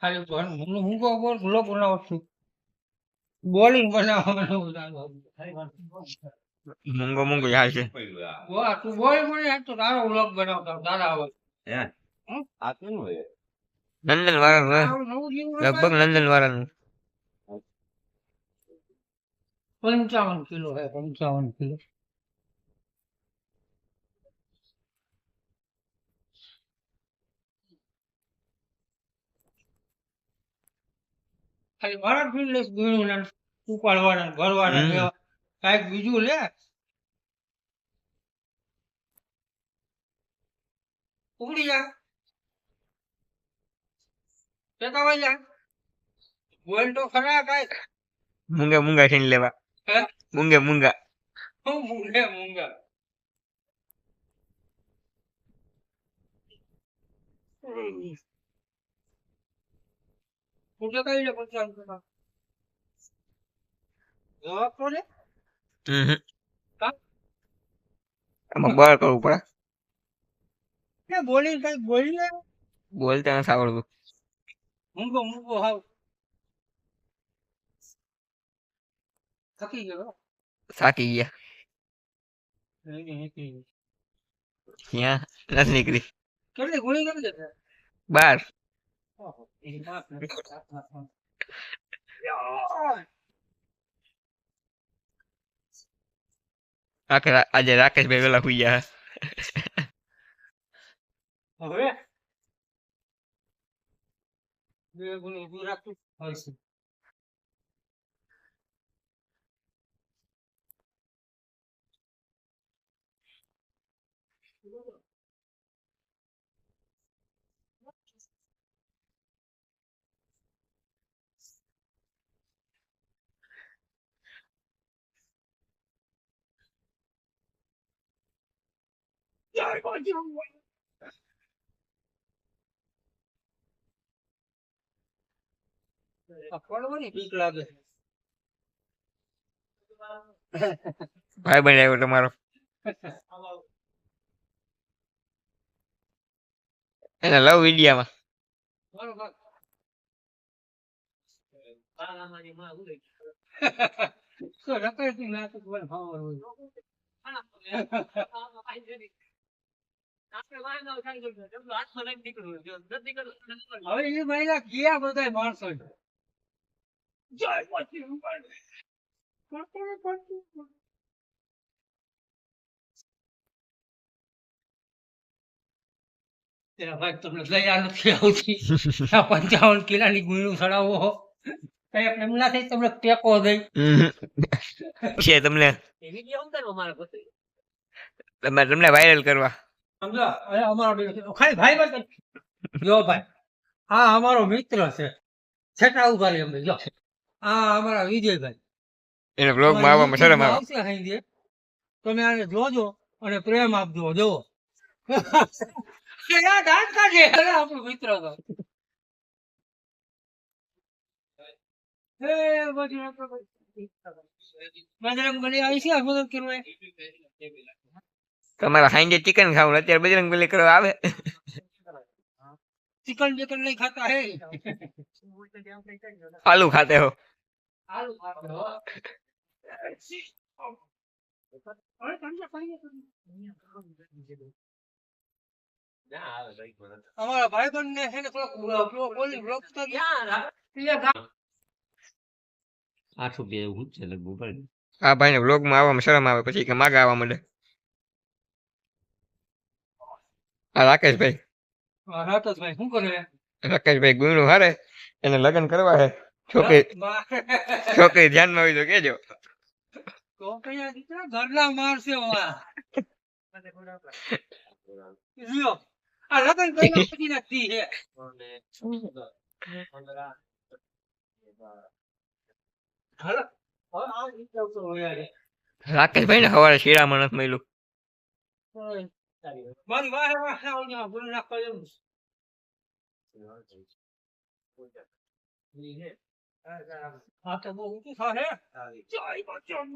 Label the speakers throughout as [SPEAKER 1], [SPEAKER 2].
[SPEAKER 1] ખાલી હું હું કહું બોલ બ્લોગ બનાવો છું. બોલિંગ બનાવવાનું
[SPEAKER 2] મૂંગો મૂંગો યાર છે.
[SPEAKER 1] વાહ તું બોલ મને આ તો તારો બ્લોગ બનાવતા તારા આવે
[SPEAKER 2] લંડન વાળાનું હે.
[SPEAKER 1] આવું નવું જીવન
[SPEAKER 2] લગભગ વાળાનું
[SPEAKER 1] પંચાવન કિલો હે પંચાવન કિલો. ખાલી મારા ફિલ્ડ ગીણું ને ઉપાડવાના ભરવાના કાંઈક બીજું લે. ઉપડી જા. જતા હોય જા. બોલ તો ખરા કાંઈક.
[SPEAKER 2] મૂંગા મૂંગા થઈને લેવા.
[SPEAKER 1] હે?
[SPEAKER 2] મૂંગા મૂંગા.
[SPEAKER 1] હું મૂંગે મૂંગા. પૂછે કઈ લે પંચાવન ટકા જવાબ તો કા?
[SPEAKER 2] આમાં બળ કરવું પડે
[SPEAKER 1] કે બોલી કઈ બોલી લે
[SPEAKER 2] બોલતા નથી આવડતું
[SPEAKER 1] મૂંગો મૂંગો હાવ થકી ગયો
[SPEAKER 2] થાકી ગયા. ત્યાં નથી નીકળી
[SPEAKER 1] કેટલી ગોળી કરી દે
[SPEAKER 2] બાર
[SPEAKER 1] ઓહો, એ બાપ ને.
[SPEAKER 2] આખે રા- આજે રાકેશભાઈ વેલા હુઈ ગયા
[SPEAKER 1] હવે બે ગુણી ઊભું રાખતું
[SPEAKER 2] ભાઈ બની આવ્યો તમારો એને લવ વિડિયામાં
[SPEAKER 1] બરોબર. તો રખડતી ના તો કોઈને ખબર હોય. હવે એ મહિલા ગયા બધા માણસો. તમને દયા નથી આવતી. આ પંચાવન કિલાની ગુણું ચડાવો હો. કઈ આપણે એમ ના થઈ તમને ટેકો દઈ.
[SPEAKER 2] છે તમને તમે તમને વાયરલ કરવા.
[SPEAKER 1] અમારો ખાલી ભાઈ ભાઈ જો ભાઈ. આ અમારો મિત્ર છે. છેટા ઊભા રહી અમે જો આ અમારા વિજયભાઈ.
[SPEAKER 2] એને બ્લોગમાં આવવામાં શરમ આવે.
[SPEAKER 1] આવશે હાંજે. તમે આને જોજો અને પ્રેમ આપજો જોવો આ દાંત કાઢે અરે આપણો મિત્ર તો. હે બજરંગ બલી. બજરંગ બલી આવી છે? આ બધું કરવા
[SPEAKER 2] તમારે હાંજે ચિકન ખાવું અત્યારે બજરંગ બલી કરવા આવે.
[SPEAKER 1] ચિકન બેકન નહીં ખાતા હે.
[SPEAKER 2] આલુ ખાતે હો.
[SPEAKER 1] આલુ ખાતે હો. ભાઈ ને છે ને થોડોક બોલી બ્લોક તો
[SPEAKER 3] આઠું બે એવું જ છે લગભગ બરાબર.
[SPEAKER 2] આ ભાઈને બ્લોગમાં આવવામાં શરમ આવે પછી કે માગા આવવા માંડે. આ રાકેશભાઈ.
[SPEAKER 1] રાતસભાઈ શું કરે?
[SPEAKER 2] રાકેશભાઈ ગુણું હારે એને લગ્ન કરવા હે. છોકરી છોકરી ધ્યાનમાં હોય તો કેજો
[SPEAKER 1] ઘરના આ લગ્ન.
[SPEAKER 2] રાકેશભાઈ ને સવારે શિરામણ મળ્યું.
[SPEAKER 1] મારી વાહે વાહે આવજો, આ ભૂલી નાખવા જેવું. આ તો બહુ ઊંચું થાશે. જય બચ્ચન.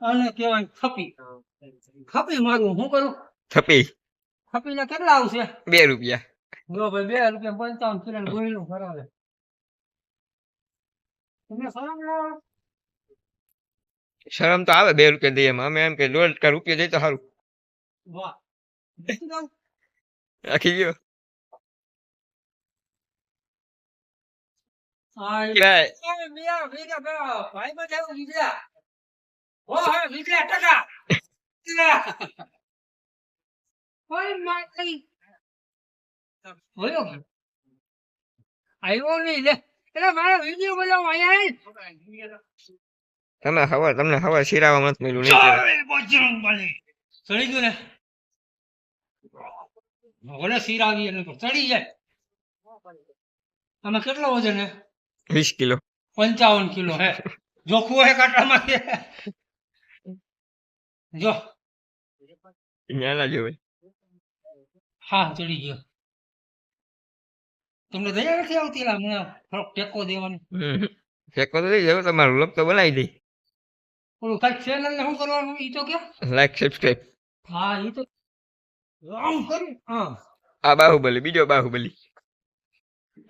[SPEAKER 1] આને કહેવાય ખપી ખપી મારું હું કરું
[SPEAKER 2] થપી
[SPEAKER 1] ખપીના કેટલા આવશે
[SPEAKER 2] બે રૂપિયા
[SPEAKER 1] જો ભાઈ બે રૂપિયા પંચાવન કિલો ગોળીનું ફરાવે તમને શરમ?
[SPEAKER 2] તો આવે બે રૂપિયા દઈએ એમાં. અમે એમ કે દોઢ કા રૂપિયા દઈ તો સારું. રાખી ગયો.
[SPEAKER 1] ટકા. આવ્યો નહીં લે. એટલે મારો વીડિયો બનાવો અહીંયા
[SPEAKER 2] તમે ખબર તમને ખબર શિરાવા મત મળ્યું નહીં
[SPEAKER 1] ચડી ગયું ને? ભલે સિરાવી એને ચડી જાય. તમે કેટલો વજન હે
[SPEAKER 2] વીસ કિલો.
[SPEAKER 1] પંચાવન કિલો હે. જોખું હે કાંટામાં? જો.
[SPEAKER 2] નાના જોવે.
[SPEAKER 1] હા ચડી ગયો. તમને દયા નથી આવતી લા મને થોડોક ટેકો દેવાની.
[SPEAKER 2] ટેકો તો દઈ તમારું લોક તો બનાવી દઈ
[SPEAKER 1] ઓલું કંઈક ચેનલ ને શું કરવાનું? ઈ તો કે?
[SPEAKER 2] લાઈક સબસ્ક્રાઈબ
[SPEAKER 1] હા ઈ તો આમ કરી હા
[SPEAKER 2] આ બાહુબલી બીજો બાહુબલી.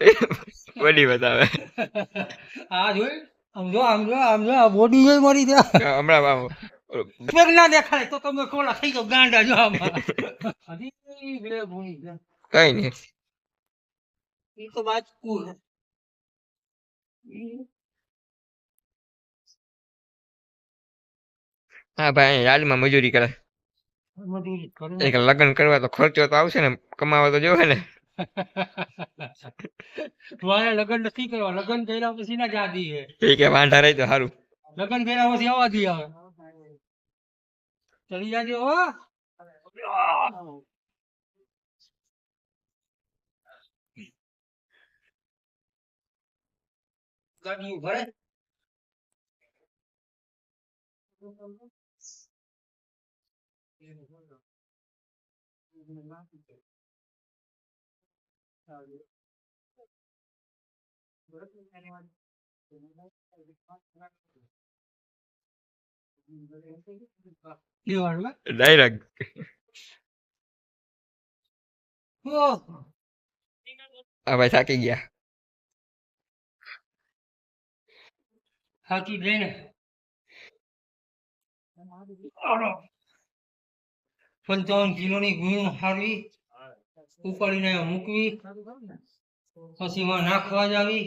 [SPEAKER 2] બોડી બતાવે.
[SPEAKER 1] આ જોઈ આમ જો આમ જો આમ જો આ બોડી જોઈ મારી ત્યાં.
[SPEAKER 2] હમણાં બાહુ
[SPEAKER 1] પગ ના દેખાય તો તમે કોલા થઈ ગયો ગાંડા જો આમાં. હજી ભૂલી
[SPEAKER 2] કઈ નહીં.
[SPEAKER 1] તો બાજકું છે
[SPEAKER 2] હા ભાઈ યાદમાં મજૂરી કરે
[SPEAKER 1] મજૂરી કરે.
[SPEAKER 2] એક લગ્ન કરવા તો ખર્ચો તો આવશે ને કમાવા તો જોવે ને.
[SPEAKER 1] મારે લગ્ન નથી કરવા લગ્ન કર્યા પછી ના જાદી હે.
[SPEAKER 2] એ કે વાંઢા રહી તો સારું
[SPEAKER 1] લગ્ન કર્યા પછી આવા દી આવે. ચડી જાજો હો. ગાડી ભરે લેવાનું હે?
[SPEAKER 2] ડાયરેક્ટ
[SPEAKER 1] ઓહ.
[SPEAKER 2] આ ભાઈ થાકી ગયા
[SPEAKER 1] થાકી ગઈ ને. પંચાવન કિલોની ગુણ હારવી ઉપાડીને મૂકવી પછી નાખવા જાવી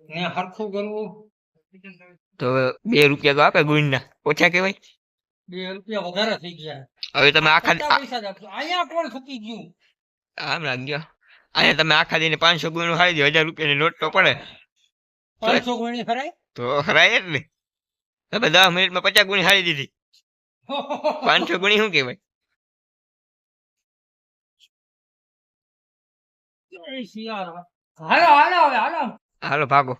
[SPEAKER 1] ને હરખું કરવું.
[SPEAKER 2] તો બે રૂપિયા તો આપે ગુણના. ઓછા કહેવાય?
[SPEAKER 1] બે રૂપિયા વધારે થઈ ગયા.
[SPEAKER 2] હવે તમે આખા
[SPEAKER 1] અહીંયા કોણ થકી ગયું?
[SPEAKER 2] આમ રાખજો અહીંયા તમે આખા દિને પાંચસો ગુણ હારી દો. હજાર રૂપિયાની નોટ તો પડે.
[SPEAKER 1] પાંચસો ગણી ખરાય
[SPEAKER 2] તો હરાય જ ને તમે દસ મિનિટમાં પચાસ ગુણી હારી દીધી. પાંચસો ગુણી શું કહેવાય?
[SPEAKER 1] હાલો હાલો હાલો.
[SPEAKER 2] હાલો ભાગો.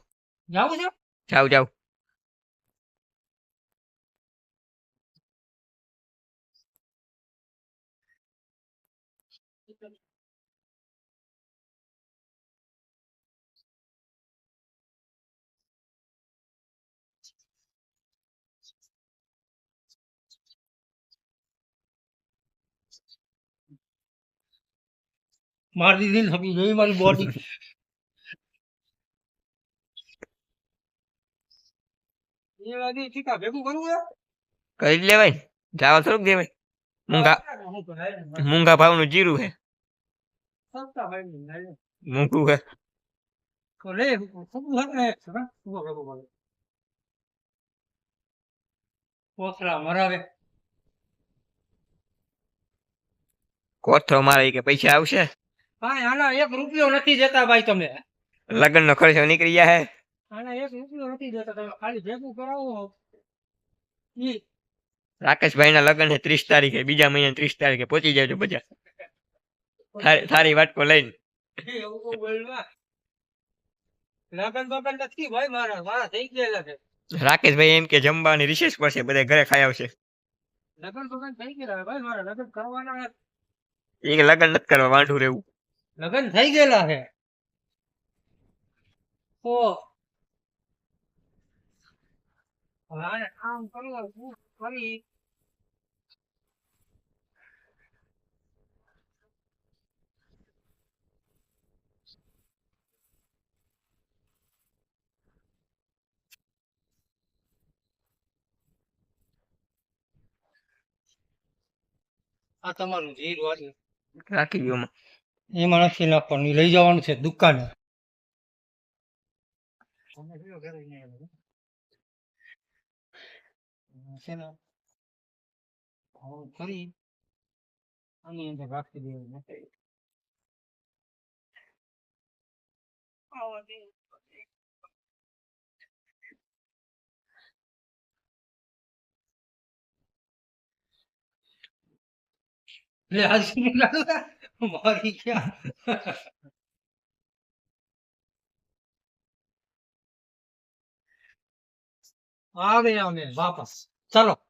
[SPEAKER 1] જાવ જાવ
[SPEAKER 2] જાઓ.
[SPEAKER 1] મારી દીદી ને થકી જોઈ મારી બોડી
[SPEAKER 2] કરી લેવાય. જાવા થોડુંક દેવાય મૂંગા
[SPEAKER 1] હું ભાવનું
[SPEAKER 2] મૂંગા ભાવનું જીરું
[SPEAKER 1] ને,
[SPEAKER 2] મૂંગું
[SPEAKER 1] હે. કોથળા મરાવે.
[SPEAKER 2] કોથળો મારે કે પૈસા આવશે?
[SPEAKER 1] હા આના એક રૂપિયો નથી દેતા ભાઈ તમે.
[SPEAKER 2] લગ્ન નો ખર્ચો નીકળી જાય
[SPEAKER 1] આના એક રૂપિયો નથી દેતા તમે. ખાલી ભેગું કરાવો. ઈ
[SPEAKER 2] રાકેશભાઈ ના લગ્ન છે ત્રીસ તારીખે બીજા મહિના ત્રીસ તારીખે પહોંચી જાય બધા થારી- થારી વાટકો લઈને.
[SPEAKER 1] એવું બહુ બોલવા. લગન બગન નથી ભાઈ મારા મારા થઈ ગયેલા છે.
[SPEAKER 2] રાકેશભાઈ એમ કે જમવાની રિસેસ પડશે બધા ઘરે ખાઈ આવશે.
[SPEAKER 1] લગન બગન થઈ ગયેલા છે ભાઈ મારા લગન કરવાના છે.
[SPEAKER 2] એ કે લગ્ન નથી કરવા વાંઢું રહેવું.
[SPEAKER 1] લગન થઈ ગયેલા છે ઓ હવે આને આમ કરવા ફરી આ તમારું જીર વાળી
[SPEAKER 2] રાખી દો માં.
[SPEAKER 1] એમાં નથી નાખવાનું લઈ જવાનું છે દુકાને. ફરી આની અંદર રાખી દેવાનું મારી ક્યાં? આવે અમે વાપસ. ચલો.